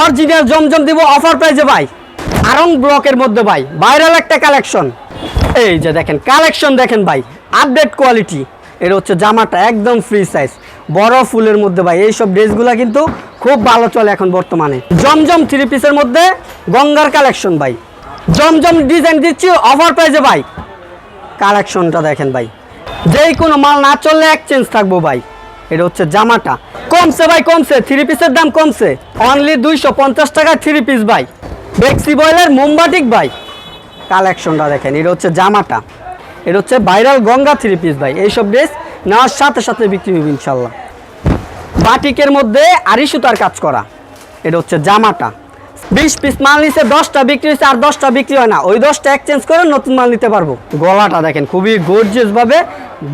Original জমজম দিব offer প্রাইজে ভাই। আরং ব্লকের মধ্যে ভাই ভাইরাল একটা কালেকশন এই যে দেখেন কালেকশন দেখেন ভাই আপডেট কোয়ালিটি এটা হচ্ছে জামাটা একদম ফ্রি সাইজ বড় ফুলের মধ্যে ভাই, এইসব ড্রেসগুলো কিন্তু খুব ভালো চলে এখন বর্তমানে। জমজম থ্রি পিসের মধ্যে গঙ্গার কালেকশন ভাই। জমজম ডিজাইন দিচ্ছি অফার প্রাইজে ভাই। কালেকশনটা দেখেন ভাই। যেই কোনো মাল না চললে এক্সচেঞ্জ থাকব ভাই। এটা হচ্ছে জামাটা। কমছে ভাই, কমছে। থ্রি পিসের দাম কমছে। অনলি দুইশো পঞ্চাশ টাকা থ্রি পিস ভাই। বেক্সি বয়েলের মোমবাটিক ভাই। কালেকশনটা দেখেন, এটা হচ্ছে জামাটা। এটা হচ্ছে ভাইরাল গঙ্গা থ্রি পিস ভাই। এইসব ড্রেস নেওয়ার সাথে সাথে বিক্রি হবে ইনশাল্লাহ। বাটিকের মধ্যে আড়ি সুতার কাজ করা। এটা হচ্ছে জামাটা। বিশ পিস মাল নিচ্ছে দশটা বিক্রি হচ্ছে আর দশটা বিক্রি হয় না। ওই দশটা এক্সচেঞ্জ করে নতুন মাল নিতে পারব। গলাটা দেখেন, খুবই গর্জিয়াস ভাবে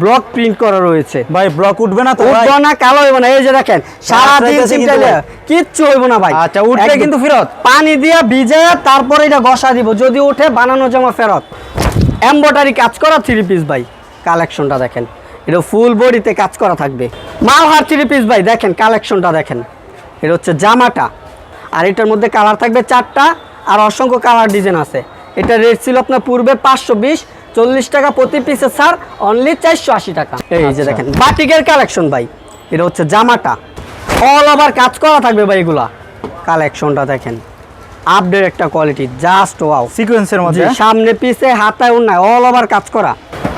ব্লক প্রিন্ট করা রয়েছে। ভাই ব্লক উঠবে না তো উঠবো না কালো হইব না। এই যে দেখেন সারাদিন রাইতেছে কিন্তু চিপটাইলে কিচ্ছু হইব না ভাই। আচ্ছা, একদম। কিন্তু ফেরত? পানি দিয়া ভিজে তারপরে এটা ঘষা দিব। যদি উঠে বানানো জমা ফেরত। এমব্রয়ডারি কাজ করা থ্রি পিস ভাই। কালেকশনটা দেখেন। এটা ফুল বডিতে কাজ করা থাকবে। মালহার থ্রি পিস ভাই দেখেন কালেকশনটা দেখেন। এটা হচ্ছে জামাটা। আর এটার মধ্যে কালার থাকবে চারটা। আর অসংখ্য কালার ডিজাইন আছে। এটা রেট ছিল আপনার পূর্বে পাঁচশো বিশ চল্লিশ টাকা প্রতি পিসে স্যার অনলি চারশো আশি টাকা। এই যে আচ্ছা। দেখেন বাটিকের কালেকশন ভাই এটা হচ্ছে জামাটা। অল ওভার কাজ করা থাকবে ভাই এগুলা। কালেকশনটা দেখেন আপডেট একটা কোয়ালিটি জাস্ট ওয়াও সিকোয়েন্সের মধ্যে? সামনে পিসে হাতায় উন্নয় অল ওভার কাজ করা।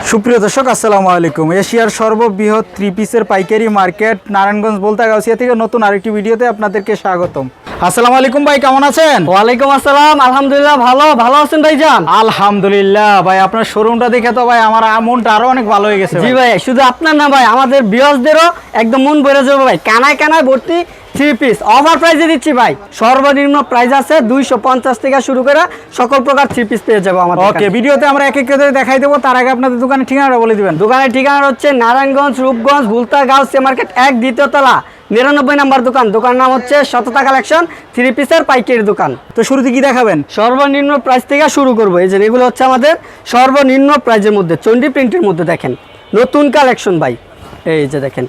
সুপ্রিয় দর্শক আসসালামু আলাইকুম। এশিয়ার সর্ববৃহৎ থ্রি পিসের পাইকারি মার্কেট নারায়ণগঞ্জ বলতা গাউসিয়া থেকে নতুন আরেকটি ভিডিওতে আপনাদেরকে স্বাগতম। আসসালামু আলাইকুম ভাই কেমন আছেন? ওয়ালাইকুম আসসালাম আলহামদুলিল্লাহ ভালো ভালো আছেন ভাই যান আলহামদুলিল্লাহ ভাই আপনার শোরুমটা দেখে তো ভাই আমার মনটা আরও অনেক ভালো হয়ে গেছে জি ভাই। ভাই শুধু আপনার না ভাই আমাদের বিয়সদেরও একদম মন ভরে যাবে ভাই। কানায় কানায় ভর্তি থ্রি পিস অফার প্রাইসে দিচ্ছি ভাই। সর্বনিম্ন প্রাইস আছে দুইশো পঞ্চাশ থেকে শুরু করে সকল প্রকার থ্রি পিস পেয়ে যাব আমাদের ওকে ভিডিওতে আমরা এক এক করে দেখাই দেবো। তার আগে আপনাদের দোকানের ঠিকানাটা বলে দিবেন। দোকানের ঠিকানা হচ্ছে নারায়ণগঞ্জ রূপগঞ্জ ভুলতা গাউসিয়া মার্কেট এক দ্বিতীয় তলা নিরানব্বই নাম্বার দোকান। দোকান নাম হচ্ছে শততা কালেকশন থ্রি পিসের পাইকারি দোকান। তো শুরুতে কি দেখাবেন? সর্বনিম্ন প্রাইস থেকে শুরু করব। এই যে এগুলো হচ্ছে আমাদের সর্বনিম্ন প্রাইজের মধ্যে চন্ডি প্রিন্টের মধ্যে দেখেন। নতুন কালেকশন ভাই। এই যে দেখেন।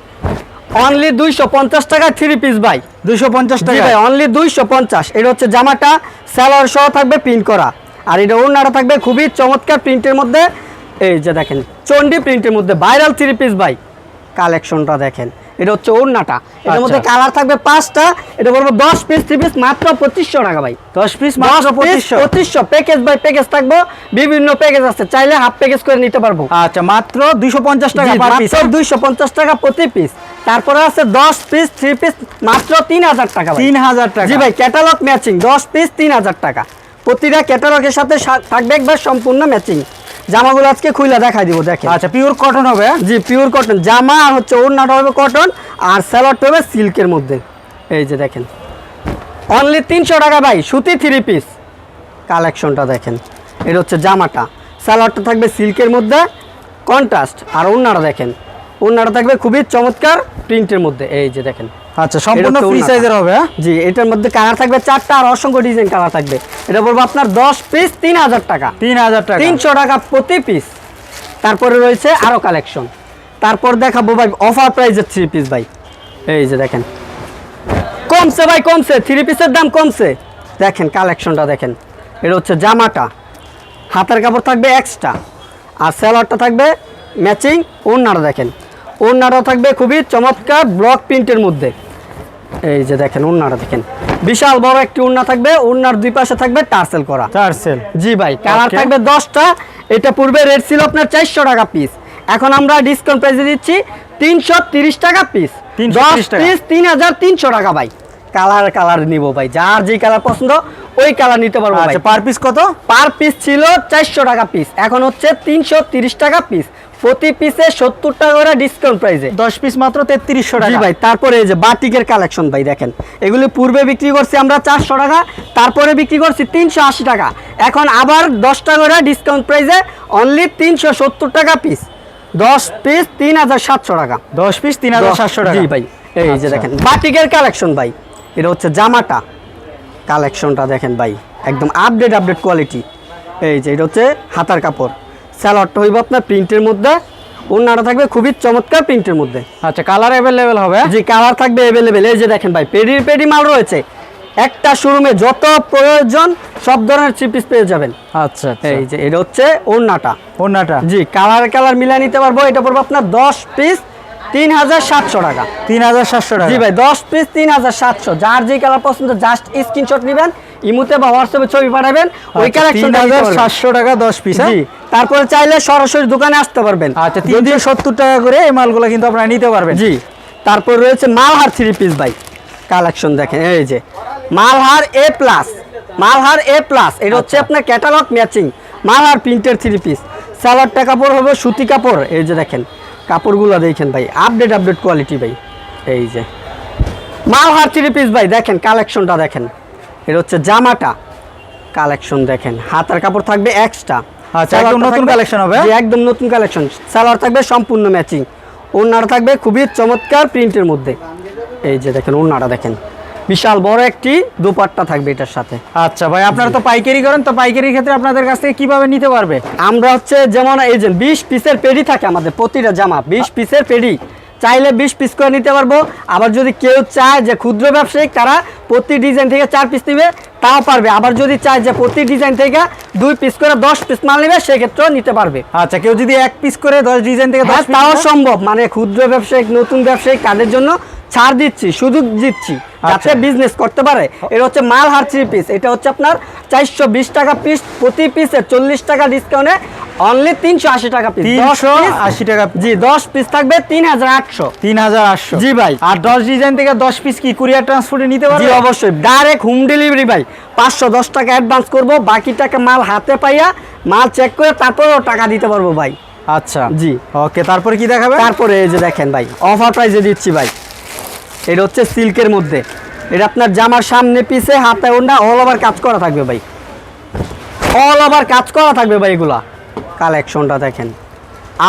অনলি দুইশো পঞ্চাশ টাকা থ্রি পিস ভাই। দুইশো পঞ্চাশ টাকা। অনলি দুইশো পঞ্চাশ। এটা হচ্ছে জামাটা স্যালোয়ার সহ থাকবে প্রিন্ট করা। আর এটা ওড়নাটা থাকবে খুবই চমৎকার প্রিন্টের মধ্যে। এই যে দেখেন চন্ডি প্রিন্টের মধ্যে ভাইরাল থ্রি পিস ভাই। কালেকশনটা দেখেন এটা হচ্ছে ওড়নাটা। এটার মধ্যে আচ্ছা। কালার থাকবে পাঁচটা এটা বলব দশ পিস থ্রি পিস মাত্র পঁচিশশো টাকা ভাই। দশ পিস মাত্র পঁচিশশো। পঁচিশশো প্যাকেজ বাই প্যাকেজ থাকব। বিভিন্ন প্যাকেজ আছে চাইলে হাফ প্যাকেজ করে নিতে পারব। আচ্ছা মাত্র দুইশো পঞ্চাশ টাকা মাত্র দুইশো পঞ্চাশ টাকা প্রতি পিস তারপরে আছে দশ পিস থ্রি পিস মাত্র তিন হাজার টাকা। তিন হাজার টাকা। জি ভাই ক্যাটালগ ম্যাচিং দশ পিস তিন হাজার টাকা। প্রতিটা ক্যাটালগের সাথে থাকবে একবার সম্পূর্ণ ম্যাচিং জামাগুলো আজকে খুইলা দেখাই দিব দেখেন। আচ্ছা পিওর কটন হবে জি পিওর কটন জামা আর হচ্ছে ওড়নাটা হবে কটন আর স্যালোয়ারটা হবে সিল্কের মধ্যে। এই যে দেখেন। অনলি তিনশো টাকা ভাই সুতি থ্রি পিস কালেকশনটা দেখেন। এটা হচ্ছে জামাটা। স্যালোয়ারটা থাকবে সিল্কের মধ্যে। কন্ট্রাস্ট আর ওড়নাটা দেখেন। ওড়নাটা থাকবে খুবই চমৎকার প্রিন্টের মধ্যে এই যে দেখেন। আচ্ছা সম্পূর্ণ ফ্রি সাইজের হবে হ্যাঁ? জি এটার মধ্যে কালার থাকবে চারটা আর অসংখ্য ডিজাইন কালার থাকবে। এটা বলব আপনার দশ পিস তিন হাজার টাকা। তিন হাজার টাকা। তিনশো টাকা প্রতি পিস তারপরে রয়েছে আরও কালেকশন তারপর দেখাবো ভাই অফার প্রাইজের থ্রি পিস ভাই। এই যে দেখেন। কমছে ভাই কমছে। থ্রি পিসের দাম কমছে। দেখেন কালেকশনটা দেখেন। এটা হচ্ছে জামাটা। হাতের কাপড় থাকবে এক্সট্রা আর স্যালোয়ারটা থাকবে ম্যাচিং ওড়নাটা দেখেন। ওড়নাটাও থাকবে খুবই চমৎকার ব্লক প্রিন্টের মধ্যে। এই যে দেখেন ওড়নাটা দেখেন। বিশাল বড় একটি ওড়না থাকবে ওড়নার দুই পাশে থাকবে টার্সেল করা। টার্সেল। জি ভাই কালার থাকবে দশটা এটা পূর্বে রেট ছিল আপনার চারশো টাকা পিস এখন আমরা ডিসকাউন্ট প্রাইসে দিচ্ছি তিনশো তিরিশ টাকা পিস 330 টাকা। পিস তিন হাজার তিনশো টাকা ভাই। কালার কালার নিব ভাই যার যে কালার পছন্দ ওই কালার নিতে পারব ভাই। আচ্ছা পার পিস কত? পার পিস ছিল চারশো টাকা পিস এখন হচ্ছে তিনশো তিরিশ টাকা পিস প্রতি পিসে সত্তর টাকা করে ডিসকাউন্ট প্রাইসে দশ পিস মাত্র তেত্রিশশো টাকা। ভাই তারপরে এই যে বাটিকের কালেকশন ভাই দেখেন। এগুলি পূর্বে বিক্রি করছি আমরা চারশো টাকা তারপরে বিক্রি করছি তিনশো আশি টাকা। এখন আবার দশ টাকা করে ডিসকাউন্ট প্রাইসে অনলি তিনশো সত্তর টাকা পিস দশ পিস তিন হাজার সাতশো টাকা। দশ পিস তিন হাজার সাতশো টাকা। ভাই এই যে আচ্ছা। দেখেন বাটিকের কালেকশন ভাই। এটা হচ্ছে জামাটা। কালেকশনটা দেখেন ভাই একদম আপডেট আপডেট কোয়ালিটি এই যে এটা হচ্ছে হাতার কাপড়। স্যালোয়ারটা হইব আপনার প্রিন্টের মধ্যে। ওড়নাটা থাকবে খুবই চমৎকার প্রিন্টের মধ্যে। আচ্ছা কালার অ্যাভেলেবেল হবে? জি কালার থাকবে অ্যাভেলেবেল এই যে দেখেন ভাই পেডি পেডি মাল রয়েছে। একটা শোরুমে যত প্রয়োজন সব ধরনের থ্রি পিস পেয়ে যাবেন। আচ্ছা এই যে এটা হচ্ছে ওড়নাটা। ওনাটা জি কালার কালার মিলাই নিতে পারব। এটা পড়ব আপনার দশ পিস তিন হাজার সাতশো টাকা। তিন হাজার সাতশো টাকা। জি ভাই দশ পিস তিন হাজার সাতশো। যার যে কালার পছন্দ জাস্ট স্ক্রিনশট নেবেন। ইমুতে বা হোয়াটসঅ্যাপে ছবি পাঠাবেন ওই আচ্ছা, কালেকশন সাতশো টাকা দশ পিস জি তারপরে চাইলে সরাসরি দোকানে আসতে পারবেন। আচ্ছা তিনশো সত্তর টাকা করে এই মালগুলো কিন্তু আপনারা নিতে পারবেন। জি তারপর রয়েছে মালহার থ্রি পিস ভাই। কালেকশন দেখেন এই যে। Malhar A plus Malhar A plus এটা হচ্ছে আচ্ছা। আপনার ক্যাটালগ ম্যাচিং মালহার প্রিন্টের থ্রি পিস স্যালাডটা কাপড় হবে সুতি কাপড় এই যে দেখেন কাপড়গুলো দেখেন ভাই আপডেট আপডেট কোয়ালিটি ভাই এই যে। মালহার থ্রি পিস ভাই দেখেন কালেকশনটা দেখেন। এটা হচ্ছে জামাটা কালেকশন দেখেন। হাতার কাপড় থাকবে এক্সট্রা আচ্ছা, একদম নতুন collection হবে? একদম নতুন কালেকশন। সালোয়ার থাকবে সম্পূর্ণ ম্যাচিং ওড়নাটা থাকবে খুবই চমৎকার প্রিন্টের মধ্যে। এই যে দেখেন ওড়নাটা দেখেন। বিশাল বড় একটি দুপাট্টা থাকবে এটার সাথে। আচ্ছা ভাই আপনারা তো পাইকারি করেন তো পাইকারির ক্ষেত্রে আপনাদের কাছ থেকে কীভাবে নিতে পারবে? আমরা হচ্ছে যেমন এই যে বিশ পিসের পেডি থাকে আমাদের প্রতিটা জামা বিশ পিসের পেডি। চাইলে বিশ পিস করে নিতে পারব। আবার যদি কেউ চায় যে ক্ষুদ্র ব্যবসায়িক তারা প্রতি ডিজাইন থেকে চার পিস নেবে তাও পারবে। আবার যদি চায় যে প্রতি ডিজাইন থেকে দুই পিস করে দশ পিস মাল নেবে সেক্ষেত্রেও নিতে পারবে। আচ্ছা কেউ যদি এক পিস করে দশ ডিজাইন থেকে দশ হ্যাঁ তাও সম্ভব। মানে ক্ষুদ্র ব্যবসায়িক নতুন ব্যবসায়িক তাদের জন্য ছাড় দিচ্ছি সুযোগ দিচ্ছি যাতে আচ্ছা। বিজনেস করতে পারে। এটা হচ্ছে মাল হার থ্রি পিস এটা হচ্ছে আপনার চারশো বিশ টাকা পিস প্রতি পিসে চল্লিশ টাকা ডিসকাউন্টে অনলি তিনশো আশি টাকা পিস তিনশো আশি টাকা জি দশ পিস থাকবে তিন হাজার আটশো। তিন হাজার আটশো। জি ভাই। আর দশ ডিজাইন থেকে দশ পিস কি কুরিয়ার ট্রান্সপোর্টে নিতে জি পারবে অবশ্যই। ডাইরেক্ট হোম ডেলিভারি ভাই। পাঁচশো দশ টাকা অ্যাডভান্স করব বাকি টাকা মাল হাতে পাইয়া মাল চেক করে তারপরেও টাকা দিতে পারব ভাই। আচ্ছা। জি। ওকে তারপরে কি দেখাবে তারপরে এই যে দেখেন ভাই অফার প্রাইসে দিচ্ছি ভাই। এটা হচ্ছে সিল্কের মধ্যে। এটা আপনার জামার সামনে পিছে হাতে ওন্ডা অল ওভার কাজ করা থাকবে ভাই। অল ওভার কাজ করা থাকবে ভাই এগুলা। কালেকশনটা দেখেন।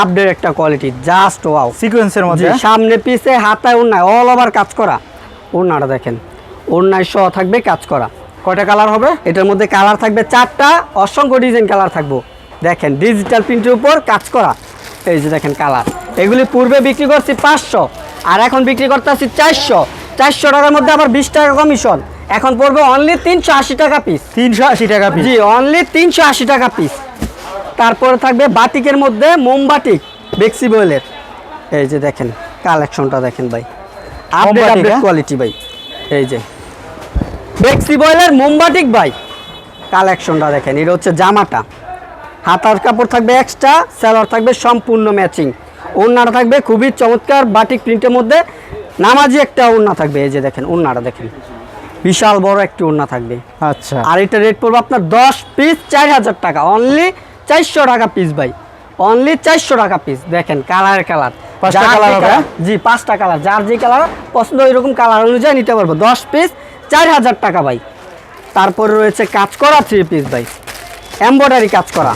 আপডেট একটা কোয়ালিটি জাস্ট ওয়াও সিকোয়েন্সের মধ্যে? সামনে পিছে হাতায় ওড়নায় অল ওভার কাজ করা। ওড়নাটা দেখেন ওড়নায় সহ থাকবে কাজ করা। কয়টা কালার হবে? এটার মধ্যে কালার থাকবে চারটা অসংখ্য ডিজাইন কালার থাকব। দেখেন ডিজিটাল প্রিন্টের উপর কাজ করা। এই যে দেখেন কালার এগুলি পূর্বে বিক্রি করছি পাঁচশো আর এখন বিক্রি করতে আসছি চারশো। চারশো টাকার মধ্যে আবার বিশ টাকা কমিশন এখন পড়বে অনলি তিনশো আশি টাকা পিস তিনশো আশি টাকা পিস জি অনলি তিনশো আশি টাকা পিস তারপরে থাকবে বাটিকের মধ্যে মোমবাটিক বেক্সিবয়েলের এই যে দেখেন কালেকশনটা দেখেন ভাই। আপডেট আপডেট হ্যাঁ? কোয়ালিটি ভাই। এই যে। বেক্সিবয়েলের মোমবাটিক ভাই। কালেকশনটা দেখেন এটা হচ্ছে জামাটা। হাতার কাপড় থাকবে এক্সট্রা স্যালোয়ার থাকবে সম্পূর্ণ ম্যাচিং ওড়নাটা থাকবে খুবই চমৎকার বাটিক প্রিন্টের মধ্যে। নামাজি একটা ওড়না থাকবে এই যে দেখেন ওড়নাটা দেখেন। বিশাল বড় একটি ওড়না থাকবে। আচ্ছা। আর এটা রেট পড়বে আপনার দশ পিস চার হাজার টাকা। অনলি চারশো টাকা পিস ভাই। অনলি চারশো টাকা পিস দেখেন কালার কালার পাঁচটা colour হবে? জি পাঁচটা কালার যার যে কালার পছন্দ ওইরকম কালার অনুযায়ী নিতে পারব। দশ পিস চার হাজার টাকা ভাই। তারপরে রয়েছে কাজ করা থ্রি পিস ভাই। এম্ব্রয়ডারি কাজ করা।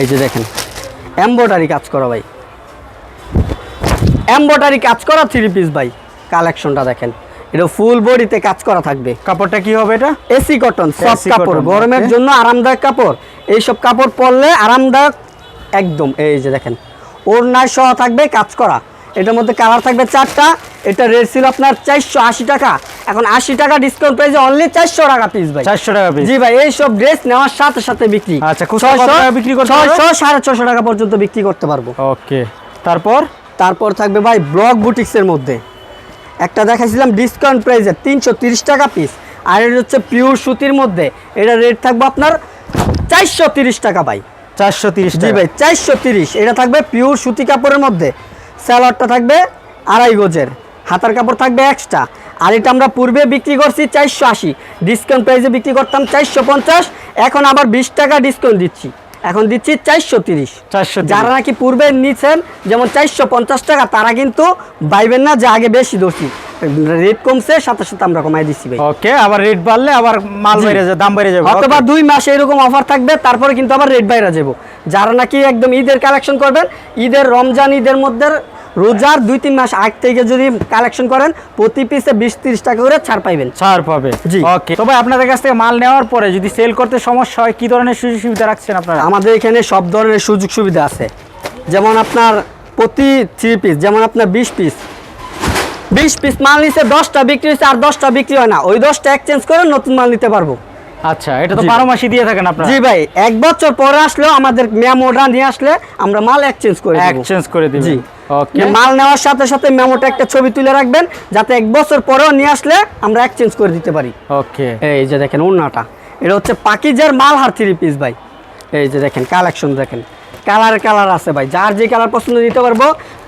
এই যে দেখেন এম্ব্রয়ডারি কাজ করা ভাই। এম্ব্রয়ডারি কাজ করা থ্রি পিস ভাই। কালেকশনটা দেখেন। এটা ফুল বডিতে কাজ করা থাকবে। কাপড়টা কি হবে এটা? এসি কটন সফট কাপড় গরমের জন্য আরামদায়ক কাপড়। এইসব কাপড় পরলে আরামদায়ক একদম এই যে দেখেন ওড়নায় সহ থাকবে কাজ করা। এটার মধ্যে কালার থাকবে চারটা এটা রেট ছিল আপনার চারশো আশি টাকা। এখন আশি টাকা ডিসকাউন্ট প্রাইসে অনলি চারশো টাকা পিস ভাই। চারশো টাকা পিস জি ভাই এইসব ড্রেস নেওয়ার সাথে সাথে বিক্রি। আচ্ছা, বিক্রি ছয়শো সাড়ে ছশো টাকা পর্যন্ত বিক্রি করতে পারব। ওকে তারপর? তারপর থাকবে ভাই ব্লক বুটিক্সের মধ্যে। একটা দেখাইছিলাম ডিসকাউন্ট প্রাইসে তিনশো তিরিশ টাকা পিস আর এটা হচ্ছে পিওর সুতির মধ্যে। এটা রেট থাকবে আপনার চারশো তিরিশ টাকা ভাই। চারশো তিরিশ জি ভাই চারশো তিরিশ। এটা থাকবে পিওর সুতি কাপড়ের মধ্যে। স্যালোয়ারটা থাকবে আড়াই গজের। হাতার কাপড় থাকবে এক্সট্রা আর এটা আমরা পূর্বে বিক্রি করছি চারশো আশি। ডিসকাউন্ট প্রাইসে বিক্রি করতাম চারশো পঞ্চাশ। এখন আবার বিশ টাকা ডিসকাউন্ট দিচ্ছি। এখন দিচ্ছি চারশো তিরিশ। চারশো যারা নাকি পূর্বে নিচ্ছেন যেমন চারশো পঞ্চাশ টাকা তারা কিন্তু বাইবেন না যে আগে বেশি দোষী। রেট কমছে সাথে সাথে আমরা কমাই দিচ্ছি ভাই। ওকে আবার রেট বাড়লে আবার মাল। বেড়ে যাবে দাম বেড়ে যাবে। অথবা. দুই মাস এরকম অফার থাকবে তারপরে কিন্তু আবার রেট বাইরে যাব। যারা নাকি একদম ঈদের কালেকশন করবেন ঈদের রমজান ঈদের মধ্যে রোজার দুই তিন মাস আগ থেকে যদি কালেকশন করেন প্রতি পিসে বিশ তিরিশ টাকা করে ছাড় পাইবেন। ছাড় পাবে। জি। ওকে তবে আপনাদের কাছ থেকে মাল নেওয়ার পরে যদি সেল করতে সমস্যা হয় কি ধরনের সুযোগ সুবিধা রাখছেন আপনারা? আমাদের এখানে সব ধরনের সুযোগ সুবিধা আছে। যেমন আপনার প্রতি থ্রি পিস যেমন আপনার বিশ পিস বিশ পিস মাল নিছে দশটা বিক্রি হচ্ছে আর দশটা বিক্রি হয় না। ওই দশটা এক্সচেঞ্জ করে নতুন মাল নিতে পারব। আচ্ছা এটা তো জি। বারো মাসই দিয়ে থাকেন আপনারা। জি ভাই এক বছর পরে আসলেও আমাদের মেমোটা নিয়ে আসলে আমরা মাল এক্সচেঞ্জ করে দেবো। এক্সচেঞ্জ করে দিবেন। জি। ওকে মাল নেওয়ার সাথে সাথে মেমোটা একটা ছবি তুলে রাখবেন যাতে এক বছর পরেও নিয়ে আসলে আমরা এক্সচেঞ্জ করে দিতে পারি। ওকে এই যে দেখেন উন্নাটা এটা হচ্ছে পাকিজার মাল হার থ্রি পিস ভাই। এই যে দেখেন কালেকশন দেখেন। কালার কালার আছে ভাই। যার যে কালার পছন্দ দিতে পারব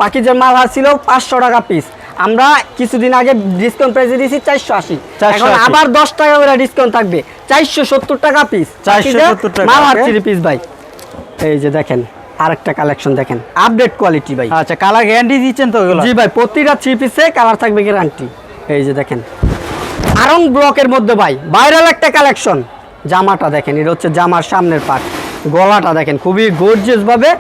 পাকিজার মাল হার ছিল পাঁচশো টাকা পিস আমরা কিছুদিন আগে ডিসকাউন্ট প্রাইসে দিয়েছি চারশো আশি। 480 এখন আবার দশ টাকা করে ডিসকাউন্ট থাকবে। চারশো সত্তর টাকা পিস 470 টাকা, মাল হার পিস ভাই। এই যে দেখেন আরেকটা কালেকশন দেখেন। আপডেট কোয়ালিটি ভাই। আচ্ছা কালার গ্যারান্টি দিচ্ছেন তো এগুলো জি ভাই প্রতিটা থ্রি পিসে কালার থাকবে গ্যারান্টি এই যে দেখেন। আরং ব্লকের মধ্যে ভাই ভাইরাল একটা কালেকশন জামাটা দেখেন এটা হচ্ছে জামার সামনের পার্ট গলাটা দেখেন খুবই গর্জিয়াস ভাবে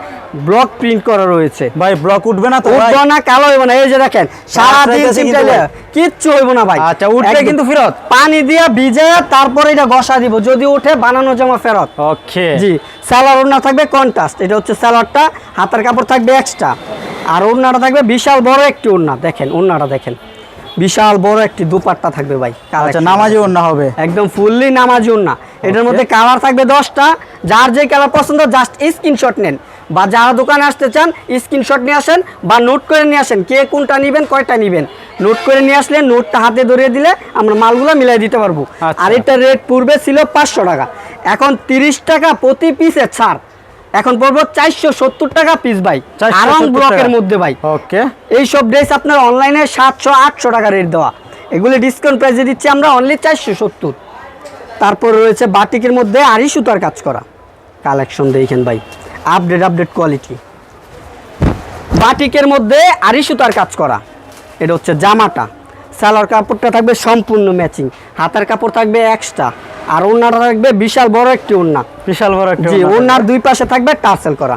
ব্লক প্রিন্ট করা রয়েছে। ভাই ব্লক উঠবে না তো উঠবো না কালো হইব না। এই যে দেখেন সারাদিন চাইতেছে কিন্তু কিচ্ছু হইব না ভাই। আচ্ছা, উঠলে কিন্তু ফেরত? পানি দিয়া ভিজে তারপরে এটা ঘষা দিব। যদি উঠে বানানো জামা ফেরত। ওকে। জি স্যালার ওড়না থাকবে কন্ট্রাস্ট এটা হচ্ছে স্যালারটা হাতের কাপড় থাকবে এক্সট্রা আর ওড়নাটা থাকবে বিশাল বড় একটি ওড়না। দেখেন ওড়নাটা দেখেন। বিশাল বড় একটি দুপাট্টা থাকবে ভাই। আচ্ছা। নামাজি অন্য হবে। একদম ফুললি নামাজি ওড়না। এটার মধ্যে কালার থাকবে দশটা। যার যে কালার পছন্দ জাস্ট স্ক্রিনশট নেন। বা যারা দোকানে আসতে চান স্ক্রিনশট নিয়ে আসেন বা নোট করে নিয়ে আসেন কে কোনটা নেবেন কয়টা নেবেন। নোট করে নিয়ে আসলে নোটটা হাতে ধরিয়ে দিলে আমরা মালগুলো মিলাই দিতে পারব। আচ্ছা। আর এটা রেট পূর্বে ছিল পাঁচশো টাকা। এখন তিরিশ টাকা প্রতি পিসে ছাড়। এখন পড়ব চারশো সত্তর টাকা পিস ভাই। 470 আরং ব্লকের মধ্যে ভাই। ওকে এইসব ড্রেস আপনার অনলাইনে সাতশো আটশো টাকা রেট দেওয়া। এগুলি ডিসকাউন্ট প্রাইসে দিচ্ছি আমরা অনলি চারশো সত্তর। তারপর রয়েছে বাটিকের মধ্যে আড়ি সুতার কাজ করা। কালেকশন দেখেন ভাই। আপডেট আপডেট কোয়ালিটি বাটিকের মধ্যে আড়ি সুতার কাজ করা। এটা হচ্ছে জামাটা। সালোয়ার কাপড়টা থাকবে সম্পূর্ণ ম্যাচিং হাতের কাপড় থাকবে এক্সট্রা আর ওড়নাটা থাকবে বিশাল বড় একটি ওড়না। বিশাল বড় একটি ওনার দুই পাশে থাকবে টার্সেল করা।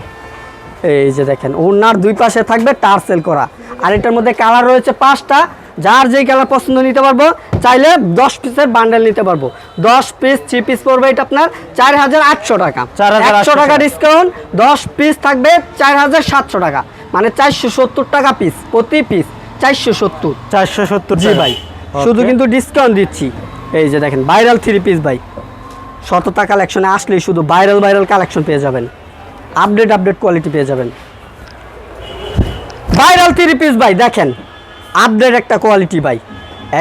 এই যে দেখেন ওনার দুই পাশে থাকবে টার্সেল করা। আর এটার মধ্যে কালার রয়েছে পাঁচটা। যার যেই কালার পছন্দ নিতে পারব চাইলে দশ পিসের বান্ডেল নিতে পারব। দশ পিস থ্রি পিস পড়বে এটা আপনার চার হাজার আটশো টাকা। 4,800 একশো টাকা। ডিসকাউন্ট দশ পিস থাকবে চার হাজার সাতশো টাকা। মানে চারশো সত্তর টাকা পিস প্রতি পিস চারশো সত্তর। চারশো সত্তর জি ভাই শুধু কিন্তু ডিসকাউন্ট দিচ্ছি। এই যে দেখেন ভাইরাল থ্রি পিস ভাই। শততা কালেকশনে আসলেই শুধু ভাইরাল ভাইরাল কালেকশন পেয়ে যাবেন। আপডেট আপডেট কোয়ালিটি পেয়ে যাবেন। ভাইরাল থ্রি পিস ভাই, দেখেন আপডেট একটা কোয়ালিটি ভাই।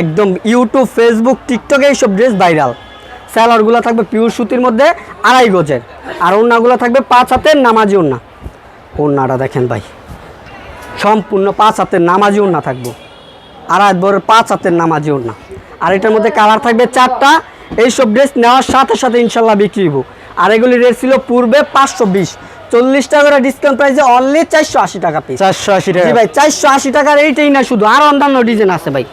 একদম ইউটিউব ফেসবুক টিকটকে এইসব ড্রেস ভাইরাল স্যালারগুলো থাকবে পিওর সুতির মধ্যে আড়াই গজের। আর ওড়নাগুলো থাকবে পাঁচ হাতের নামাজি ওড়না। ওড়নাটা দেখেন ভাই, সম্পূর্ণ পাঁচ হাতের নামাজি ওড়না থাকব। আড়াই বড় পাঁচ হাতের নামাজি ওড়না। আর এটার মধ্যে কালার থাকবে চারটা। এইসব ড্রেস নেওয়ার সাথে সাথে ইনশাল্লাহ বিক্রি হব আর এগুলি রেট ছিল পূর্বে পাঁচশো বিশ। চল্লিশ টাকা করে ডিসকাউন্ট প্রাইসে অনলি চারশো আশি টাকা পিস চারশো আশি টাকা। ভাই চারশো আশি টাকার এইটাই না শুধু আর অন্যান্য ডিজাইন আছে ভাই।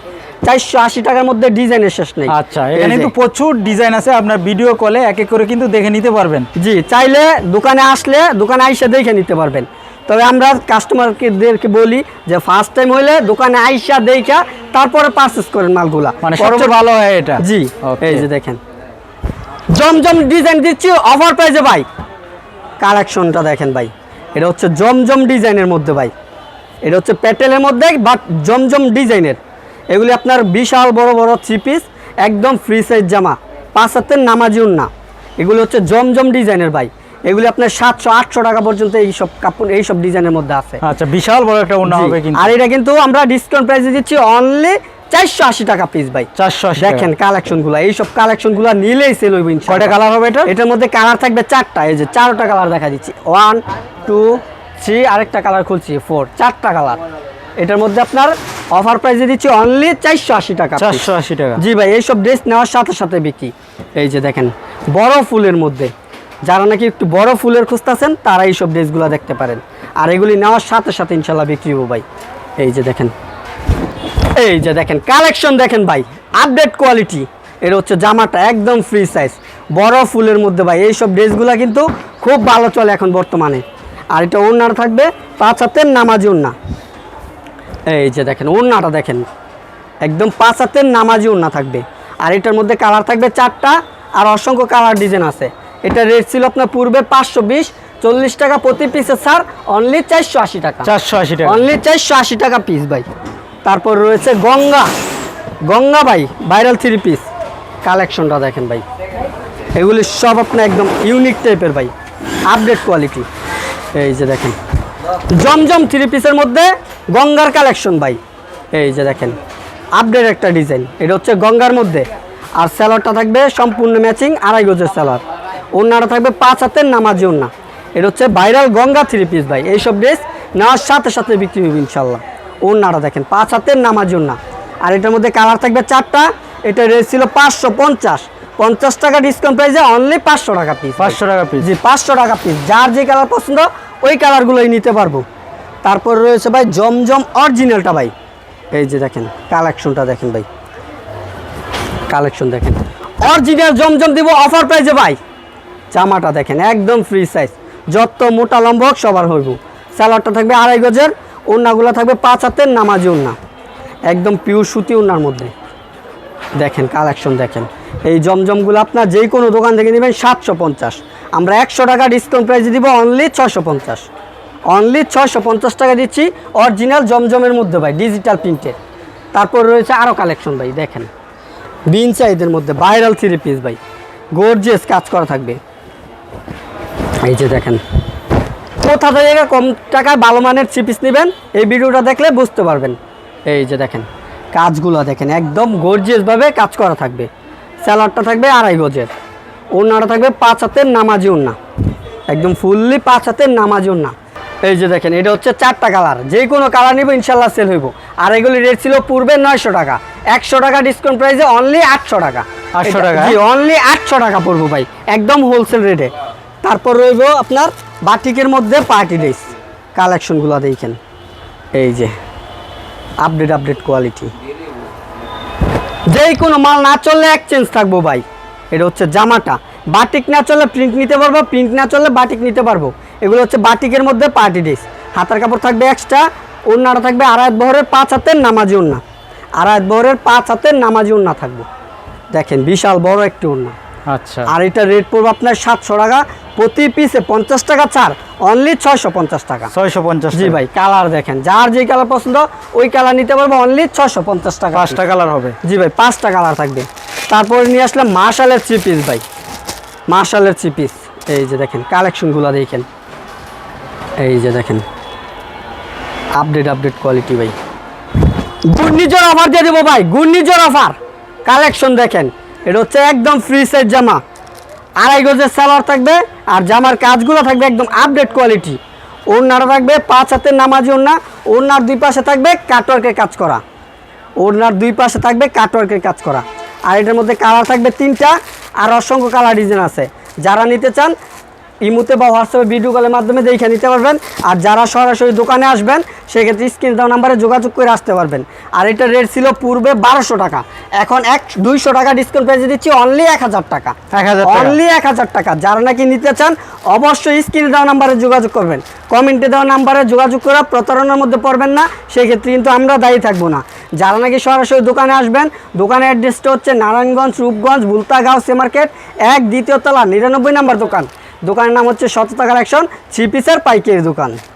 চারশো আশি টাকার মধ্যে ডিজাইনের শেষ নেই। আচ্ছা এখানে কিন্তু প্রচুর ডিজাইন আছে আপনার ভিডিও কলে এক এক করে কিন্তু দেখে নিতে পারবেন। জি চাইলে দোকানে আসলে দোকানে আইসা দেখে নিতে পারবেন। তবে আমরা কাস্টমারদেরকে বলি যে ফার্স্ট টাইম হইলে দোকানে আইসা দেখা তারপরে পারচেস করেন মালগুলা। মানে সবচেয়ে ভালো হয় এটা। জি. এই যে দেখেন। জমজম ডিজাইন দিচ্ছি অফার প্রাইজে ভাই। কালেকশনটা দেখেন ভাই। এটা হচ্ছে জমজম ডিজাইনের মধ্যে ভাই। এটা হচ্ছে প্যাটেলের মধ্যে, বাট জমজম ডিজাইনের। এগুলি আপনার বিশাল বড় বড় থ্রি পিস একদম ফ্রি সাইজ জামা, পাঁচ হাতের নামাজিউন না এগুলো হচ্ছে জমজম ডিজাইনের ভাই। এগুলি আপনার সাতশো আটশো টাকা পর্যন্ত এইসব কাপড় এইসব ডিজাইনের মধ্যে আছে। আচ্ছা বিশাল বড় একটা ওড়না হবে কিন্তু। আর এটা কিন্তু আমরা ডিসকাউন্ট প্রাইসে দিচ্ছি অনলি চারশো আশি টাকা পিস ভাই। চারশো আশি দেখেন কালেকশনগুলা এইসব কালেকশনগুলা নিলেই সেল হইব কয়টা কালার হবে এটা? এটার মধ্যে কালার থাকবে চারটা এই যে চারটা কালার দেখা দিচ্ছি। ওয়ান টু থ্রি আরেকটা কালার খুলছি ফোর চারটা কালার এটার মধ্যে আপনার অফার প্রাইসে দিচ্ছি অনলি চারশো আশি টাকা চারশো আশি টাকা। জি ভাই এইসব ড্রেস নেওয়ার সাথে সাথে বিক্রি। এই যে দেখেন বড় ফুলের মধ্যে। যারা নাকি একটু বড় ফুলের খুঁজতেছেন, তারা এইসব ড্রেসগুলো দেখতে পারেন। আর এগুলি নেওয়ার সাথে সাথে ইনশাল্লাহ বিক্রি হব ভাই। এই যে দেখেন। এই যে দেখেন, কালেকশন দেখেন ভাই, আপডেট কোয়ালিটি। এটা হচ্ছে জামাটা একদম ফ্রি সাইজ বড় ফুলের মধ্যে ভাই, এইসব ড্রেসগুলো কিন্তু খুব ভালো চলে এখন বর্তমানে। আর এটা ওড়নার থাকবে, পাঁচ হাতের নামাজি ওড়না। এই যে দেখেন, ওড়নাটা দেখেন। একদম পাঁচ হাতের নামাজি ওড়না থাকবে। আর এটার মধ্যে কালার থাকবে চারটা, আর অসংখ্য কালার ডিজাইন আছে। এটা রেট ছিল আপনার পূর্বে পাঁচশো বিশ চল্লিশ টাকা প্রতি পিসে স্যার অনলি চারশো আশি টাকা। চারশো আশি টাকা। অনলি চারশো আশি টাকা পিস ভাই। তারপর রয়েছে গঙ্গা। গঙ্গা ভাই ভাইরাল থ্রি পিস কালেকশনটা দেখেন ভাই। এগুলি সব আপনার একদম ইউনিক টাইপের ভাই। আপডেট কোয়ালিটি এই যে দেখেন। জমজম থ্রি পিসের মধ্যে গঙ্গার কালেকশন ভাই। এই যে দেখেন। আপডেট একটা ডিজাইন এটা হচ্ছে গঙ্গার মধ্যে। আর স্যালাডটা থাকবে সম্পূর্ণ ম্যাচিং আড়াই গজের স্যালাড ওনাটা থাকবে পাঁচ হাতের নামাজি ওনা এটা হচ্ছে ভাইরাল গঙ্গা থ্রি পিস ভাই। এইসব ড্রেস নেওয়ার সাথে সাথে বিক্রি হবে ইনশাল্লাহ ওনাটা দেখেন পাঁচ হাতের নামাজি ওনা আর এটার মধ্যে কালার থাকবে চারটা। এটা রেট ছিল পাঁচশো পঞ্চাশ। পঞ্চাশ টাকা ডিসকাউন্ট প্রাইসে অনলি পাঁচশো টাকা পিস পাঁচশো টাকা পিস জি পাঁচশো টাকা পিস যার যে কালার পছন্দ ওই কালারগুলোই নিতে পারব। তারপর রয়েছে ভাই জমজম অরিজিনালটা ভাই। এই যে দেখেন কালেকশনটা দেখেন ভাই। কালেকশন দেখেন। অরিজিনাল জমজম দিব অফার প্রাইসে ভাই। জামাটা দেখেন, একদম ফ্রি সাইজ যত মোটা লম্বা হোক সবার হইব। স্যালাডটা থাকবে আড়াই গজের, ওড়নাগুলো থাকবে পাঁচ হাতের নামাজি ওড়না। একদম পিওর সুতি ওড়নার মধ্যে। দেখেন কালেকশন দেখেন। এই জমজমগুলো আপনার যে কোনো দোকান থেকে নেবেন সাতশো পঞ্চাশ। আমরা একশো টাকা ডিসকাউন্ট প্রাইসে দিব অনলি ছয়শো পঞ্চাশ। অনলি ছয়শো পঞ্চাশ টাকা দিচ্ছি অরিজিনাল জমজমের মধ্যে ভাই ডিজিটাল প্রিন্টের তারপর রয়েছে আরও কালেকশন ভাই, দেখেন। বিন সাইজের মধ্যে ভাইরাল থ্রি পিস ভাই। গর্জিয়াস কাজ করা থাকবে। এই যে দেখেন। কোথা থেকে কম টাকায় ভালো মানের থ্রি পিস নেবেন? এই ভিডিওটা দেখলে বুঝতে পারবেন। এই যে দেখেন কাজগুলো দেখেন একদম গর্জিয়াসভাবে কাজ করা থাকবে। স্যালাডটা থাকবে আড়াই গজের ওড়নাটা থাকবে পাঁচ হাতের নামাজি ওড়না। একদম ফুললি পাঁচ হাতের নামাজি ওড়না। এই যে দেখেন এটা হচ্ছে চারটা কালার যে কোনো কালার নিব ইনশাল্লাহ সেল হইব। আর এগুলি রেট ছিল পূর্বে নয়শো টাকা একশো টাকা ডিসকাউন্ট প্রাইসে অনলি আটশো টাকা। 800 টাকা? অনলি আটশো টাকা পড়ব ভাই একদম হোলসেল রেটে তারপর রইব আপনার বাটিকের মধ্যে পার্টি ড্রেস। কালেকশনগুলো দেখেন। এই যে আপডেট আপডেট কোয়ালিটি যেই কোনো মাল না চললে এক্সচেঞ্জ থাকব ভাই। এটা হচ্ছে জামাটা। বাটিক না চললে প্রিন্ট নিতে পারব প্রিন্ট না চললে বাটিক নিতে পারব। এগুলো হচ্ছে বাটিকের মধ্যে পার্টি ড্রেস। হাতার কাপড় থাকবে এক্সট্রা ওড়নাটা থাকবে আড়াইত বহরের পাঁচ হাতের নামাজি ওড়না। আড়াইত বহরের পাঁচ হাতের নামাজি ওড়না থাকবে। দেখেন বিশাল বড় একটি ওড়না। আচ্ছা। আর এটা রেট পড়বে আপনার সাতশো টাকা প্রতি পিসে পঞ্চাশ টাকা ছাড় অনলি ছয়শো পঞ্চাশ টাকা। ছয়শো পঞ্চাশ জি ভাই কালার দেখেন যার যে কালার পছন্দ ওই কালার নিতে পারব অনলি ছয়শো পঞ্চাশ টাকা পাঁচটা কালার হবে। জি ভাই পাঁচটা কালার থাকবে। তারপরে নিয়ে আসলাম মার্শালের থ্রি পিস ভাই। মার্শালের থ্রি পিস এই যে দেখেন কালেকশনগুলো দেখেন। এই যে দেখেন আপডেট আপডেট কোয়ালিটি ভাই। ঘূর্ণিঝড় অফার দিয়ে দেবো ভাই ঘূর্ণিঝড় অফার কালেকশন দেখেন এটা হচ্ছে একদম ফ্রি সাইজ জামা। আড়াই গজের সালোয়ার থাকবে আর জামার কাজগুলো থাকবে একদম আপডেট কোয়ালিটি ওড়নাটা থাকবে পাঁচ হাতের নামাজি ওড়না, ওড়নার দুই পাশে থাকবে কাটওয়ার্কের কাজ করা। ওড়নার দুই পাশে থাকবে কাটওয়ার্কের কাজ করা। আর এটার মধ্যে কালার থাকবে তিনটা, আর অসংখ্য কালার ডিজাইন আছে। যারা নিতে চান ইমুতে বা হোয়াটসঅ্যাপে ভিডিও কলের মাধ্যমে দেখে নিতে পারবেন। আর যারা সরাসরি দোকানে আসবেন সেক্ষেত্রে স্ক্রিন দেওয়া নাম্বারে যোগাযোগ করে আসতে পারবেন। আর এটার রেট ছিল পূর্বে বারোশো টাকা। এখন এক দুইশো টাকা ডিসকাউন্ট প্রাইসে দিচ্ছি অনলি এক হাজার টাকা। 1000 টাকা। অনলি এক হাজার টাকা। যারা নাকি নিতে চান অবশ্যই স্ক্রিনে দেওয়া নাম্বারে যোগাযোগ করবেন। কমেন্টে দেওয়া নাম্বারে যোগাযোগ করে প্রতারণার মধ্যে পড়বেন না সেক্ষেত্রে কিন্তু আমরা দায়ী থাকব না। যারা নাকি সরাসরি দোকানে আসবেন দোকানের অ্যাড্রেসটা হচ্ছে নারায়ণগঞ্জ রূপগঞ্জ বুলতাগাঁও সে মার্কেট এক দ্বিতীয় তলা নিরানব্বই নাম্বার দোকান। দোকানের নাম হচ্ছে সততা কালেকশন থ্রি পিসের পাইকারি দোকান।